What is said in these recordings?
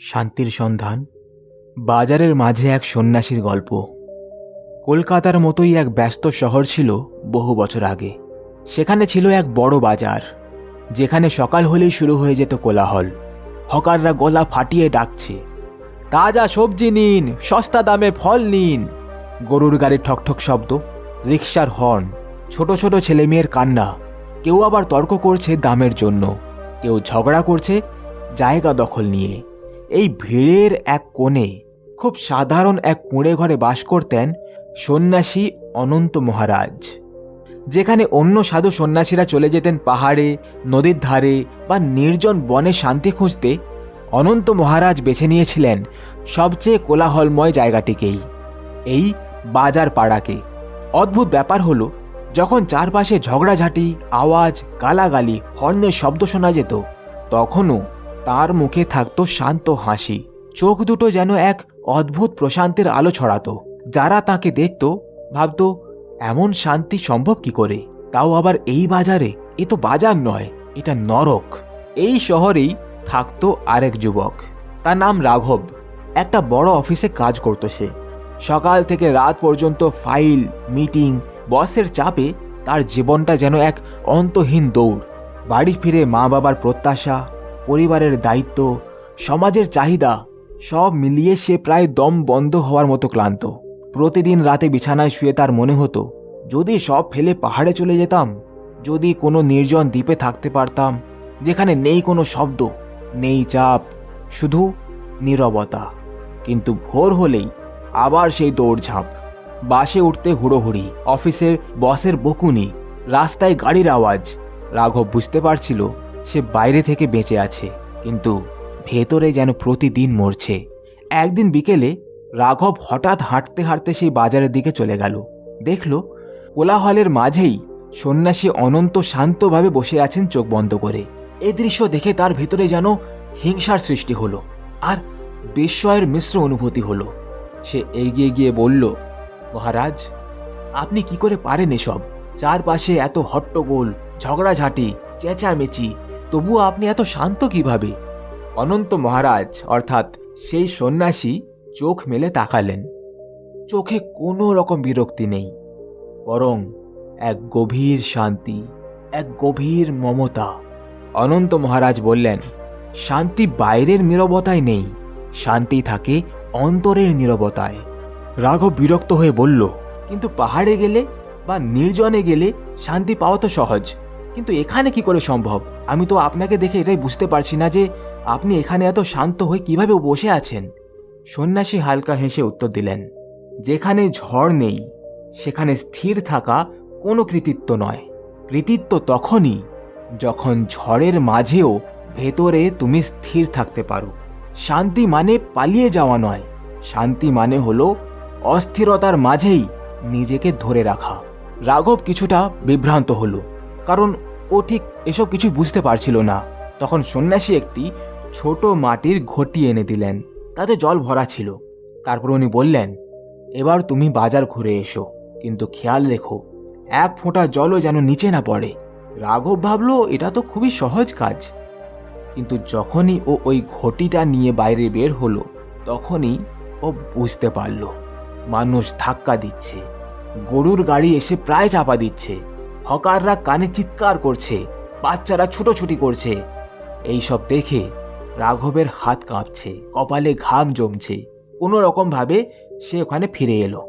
শান্তির সন্ধান, বাজারের মাঝে এক সন্ন্যাসীর গল্প। কলকাতার মতোই এক ব্যস্ত শহর ছিল বহু বছর আগে। সেখানে ছিল এক বড় বাজার, যেখানে সকাল হলেই শুরু হয়ে যেত কোলাহল। হকাররা গলা ফাটিয়ে ডাকছে, তাজা সবজি নিন, সস্তা দামে ফল নিন। গরুর গাড়ির ঠকঠক শব্দ, রিক্সার হর্ন, ছোট ছোট ছেলেমেয়ের কান্না। কেউ আবার তর্ক করছে দামের জন্য, কেউ ঝগড়া করছে জায়গা দখল নিয়ে। এই ভিড়ের এক কোণে খুব সাধারণ এক কুঁড়ে ঘরে বাস করতেন সন্ন্যাসী অনন্ত মহারাজ। যেখানে অন্য সাধু সন্ন্যাসীরা চলে যেতেন পাহাড়ে, নদীর ধারে বা নির্জন বনে শান্তি খুঁজতে, অনন্ত মহারাজ বেছে নিয়েছিলেন সবচেয়ে কোলাহলময় জায়গাটিকেই, এই বাজার পাড়াকে। অদ্ভুত ব্যাপার হলো, যখন চারপাশে ঝগড়াঝাঁটি, আওয়াজ, গালাগালি, হর্নের শব্দ শোনা যেত, তখনও তার মুখে থাকতো শান্ত হাসি। চোখ দুটো যেন এক অদ্ভুত প্রশান্তের আলো ছড়াতো। যারা তাকে দেখত, ভাবত, এমন শান্তি সম্ভব কি করে? তাও আবার এই বাজারে? এ তো বাজার নয়, এটা নরক। এই শহরেই থাকতো আরেক যুবক। তার নাম রাঘব। একটা বড় অফিসে কাজ করতো সে। সকাল থেকে রাত পর্যন্ত ফাইল, মিটিং, বসের চাপে তার জীবনটা যেন এক অন্তহীন দৌড়। বাড়ি ফিরে মা বাবার প্রত্যাশা পরিবারের দায়িত্ব, সমাজের চাহিদা, সব মিলিয়ে সে প্রায় দম বন্ধ হওয়ার মতো ক্লান্ত। প্রতিদিন রাতে বিছানায় শুয়ে তার মনে হতো, যদি সব ফেলে পাহাড়ে চলে যেতাম, যদি কোনো নির্জন দ্বীপে থাকতে পারতাম, যেখানে নেই কোনো শব্দ, নেই চাপ, শুধু নীরবতা। কিন্তু ভোর হলেই আবার সেই দৌড়ঝাঁপ। বাসে উঠতে হুড়োহুড়ি, অফিসের বসের বকুনি, রাস্তায় গাড়ির আওয়াজ, রাঘব বুঝতে পারছিল সে বাইরে থেকে বেঁচে আছে, কিন্তু ভেতরে যেন প্রতিদিন মরছে। একদিন বিকেলে রাঘব হঠাৎ হাঁটতে হাঁটতে সেই বাজারের দিকে চলে গেল। দেখল, কোলাহলের মাঝেই সন্ন্যাসী অনন্ত শান্তভাবে বসে আছেন চোখ বন্ধ করে। এ দৃশ্য দেখে তার ভেতরে যেন হিংসার সৃষ্টি হলো, আর বিস্ময়ের মিশ্র অনুভূতি হলো। সে এগিয়ে গিয়ে বলল, মহারাজ, আপনি কি করে পারেন এসব? চারপাশে এত হট্টগোল, ঝগড়াঝাঁটি, চেঁচামেচি তবুও আপনি এত শান্ত কীভাবে? অনন্ত মহারাজ, অর্থাৎ সেই সন্ন্যাসী, চোখ মেলে তাকালেন। চোখে কোনো রকম বিরক্তি নেই, বরং এক গভীর শান্তি, এক গভীর মমতা। অনন্ত মহারাজ বললেন, শান্তি বাইরের নীরবতায় নেই, শান্তি থাকে অন্তরের নীরবতায়। রাঘব বিরক্ত হয়ে বলল, কিন্তু পাহাড়ে গেলে বা নির্জনে গেলে শান্তি পাওয়া তো সহজ। কিন্তু এখানে কি করে সম্ভব? আমি তো আপনাকে দেখে এটাই বুঝতে পারছি না যে আপনি এখানে এত শান্ত হয়ে কীভাবে বসে আছেন। সন্ন্যাসী হালকা হেসে উত্তর দিলেন, যেখানে ঝড় নেই, সেখানে স্থির থাকা কোনো কৃতিত্ব নয়। কৃতিত্ব তখনই যখন ঝড়ের মাঝেও ভেতরে তুমি স্থির থাকতে পারো। শান্তি মানে পালিয়ে যাওয়া নয়। শান্তি মানে হলো অস্থিরতার মাঝেই নিজেকে ধরে রাখা। রাঘব কিছুটা বিভ্রান্ত হলো, কারণ ও ঠিক এসব কিছু বুঝতে পারছিল না। তখন সন্ন্যাসী একটি ছোট মাটির ঘটি এনে দিলেন, তাতে জল ভরা ছিল। তারপর উনি বললেন, এবার তুমি বাজার ঘুরে এসো, কিন্তু খেয়াল রেখো, এক ফোঁটা জলও যেন নিচে না পড়ে। রাঘব ভাবলো, এটা তো খুবই সহজ কাজ। কিন্তু যখনই ও ওই ঘটিটা নিয়ে বাইরে বের হলো, তখনই ও বুঝতে পারল, মানুষ ধাক্কা দিচ্ছে, গরুর গাড়ি এসে প্রায় চাপা দিচ্ছে। হকাররা কানে চিৎকার করছে, বাচ্চারা ছুটোছুটি করছে। এইসব দেখে রাঘবের হাত কাঁপছে, কপালে ঘাম জমছে। কোনো রকমভাবে সে ওখানে ফিরে এলো।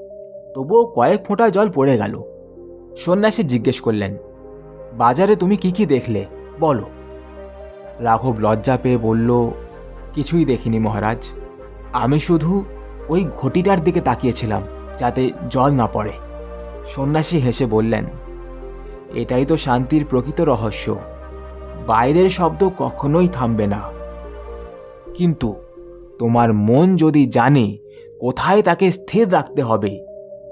তবুও কয়েক ফোঁটা জল পড়ে গেল। সন্ন্যাসী জিজ্ঞেস করলেন, বাজারে তুমি কি কি দেখলে? বলো। রাঘব লজ্জা পেয়ে বলল, কিছুই দেখিনি মহারাজ। আমি শুধু ওই ঘটিটার দিকে তাকিয়েছিলাম, যাতে জল না পড়ে। সন্ন্যাসী হেসে বললেন এটাই তো শান্তির প্রকৃত রহস্য। বাইরের শব্দ কখনোই থামবে না। কিন্তু তোমার মন যদি জানে কোথায় তাকে স্থির রাখতে হবে,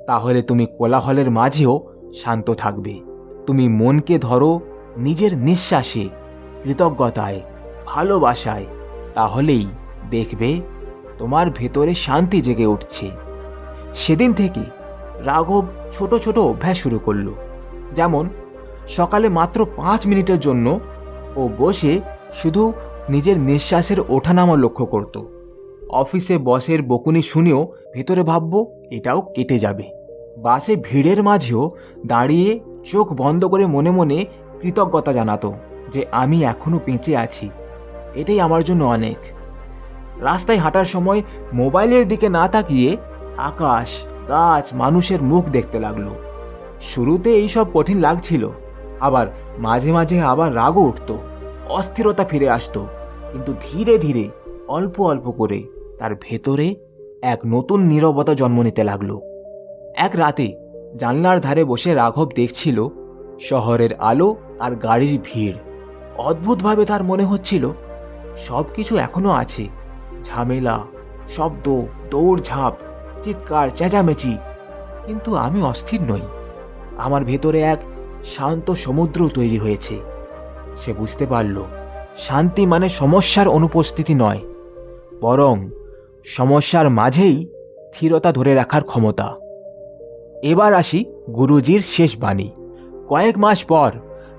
তাহলে তুমি কোলাহলের মাঝেও শান্ত থাকবে। তুমি মনকে ধরো নিজের নিঃশ্বাসে, কৃতজ্ঞতায়, ভালোবাসায়। তাহলেই দেখবে তোমার ভেতরে শান্তি জেগে উঠছে। সেদিন থেকে রাঘব ছোট ছোট অভ্যাস শুরু করল। যেমন সকালে মাত্র পাঁচ মিনিটের জন্য ও বসে শুধু নিজের নিঃশ্বাসের ওঠানামা লক্ষ্য করত। অফিসে বসের বকুনি শুনেও ভেতরে ভাববো, এটাও কেটে যাবে। বাসে ভিড়ের মাঝেও দাঁড়িয়ে চোখ বন্ধ করে মনে মনে কৃতজ্ঞতা জানাতো যে আমি এখনও বেঁচে আছি। এটাই আমার জন্য অনেক। রাস্তায় হাঁটার সময় মোবাইলের দিকে না তাকিয়ে আকাশ, গাছ, মানুষের মুখ দেখতে লাগল। শুরুতে এইসব কঠিন লাগছিল। আবার মাঝে মাঝে আবার রাগও উঠত, অস্থিরতা ফিরে আসতো, কিন্তু ধীরে ধীরে, অল্প অল্প করে তার ভেতরে এক নতুন নীরবতা জন্ম নিতে লাগল। এক রাতে জানলার ধারে বসে রাঘব দেখছিল শহরের আলো আর গাড়ির ভিড়। অদ্ভুতভাবে তার মনে হচ্ছিল সব কিছু এখনও আছে, ঝামেলা, শব্দ, দৌড়ঝাঁপ, চিৎকার, চেঁচামেচি, কিন্তু আমি অস্থির নই। আমার ভেতরে এক শান্ত সমুদ্র তৈরি হয়েছে। সে বুঝতে পারল, শান্তি মানে সমস্যার অনুপস্থিতি নয়, বরং সমস্যার মাঝেই স্থিরতা ধরে রাখার ক্ষমতা। এবার আসি গুরুজির শেষ বাণী। কয়েক মাস পর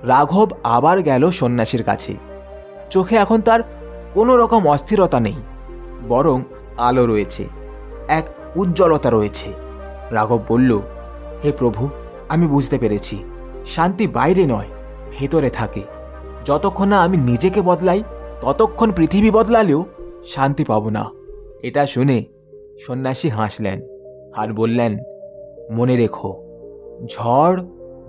রাঘব আবার গেল সন্ন্যাসীর কাছে। চোখে এখন তার কোনো রকম অস্থিরতা নেই, বরং আলো রয়েছে, এক উজ্জ্বলতা রয়েছে। রাঘব বলল, হে প্রভু, আমি বুঝতে পেরেছি। শান্তি বাইরে নয়, ভেতরে থাকে। যতক্ষণ না আমি নিজেকে বদলাই, ততক্ষণ পৃথিবী বদলালেও শান্তি পাব না। এটা শুনে সন্ন্যাসী হাসলেন আর বললেন, মনে রেখো, ঝড়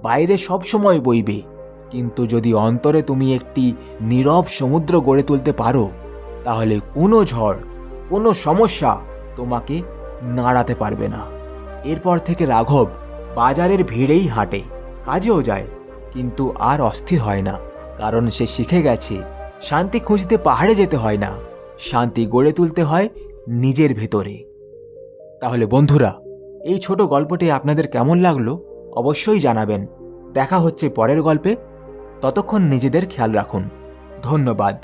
বাইরে সবসময় বইবে, কিন্তু যদি অন্তরে তুমি একটি নীরব সমুদ্র গড়ে তুলতে পারো, তাহলে কোনো ঝড়, কোনো সমস্যা তোমাকে নাড়াতে পারবে না। এরপর থেকে রাঘব বাজারের ভিড়েই হাঁটে। কাজেও যায়, কিন্তু আর অস্থির হয় না, কারণ সে শিখে গেছে, শান্তি খুঁজতে পাহাড়ে যেতে হয় না, শান্তি গড়ে তুলতে হয় নিজের ভেতরে। তাহলে বন্ধুরা, এই ছোট গল্পটি আপনাদের কেমন লাগল? অবশ্যই জানাবেন। দেখা হচ্ছে পরের গল্পে। ততক্ষণ নিজেদের খেয়াল রাখুন। ধন্যবাদ।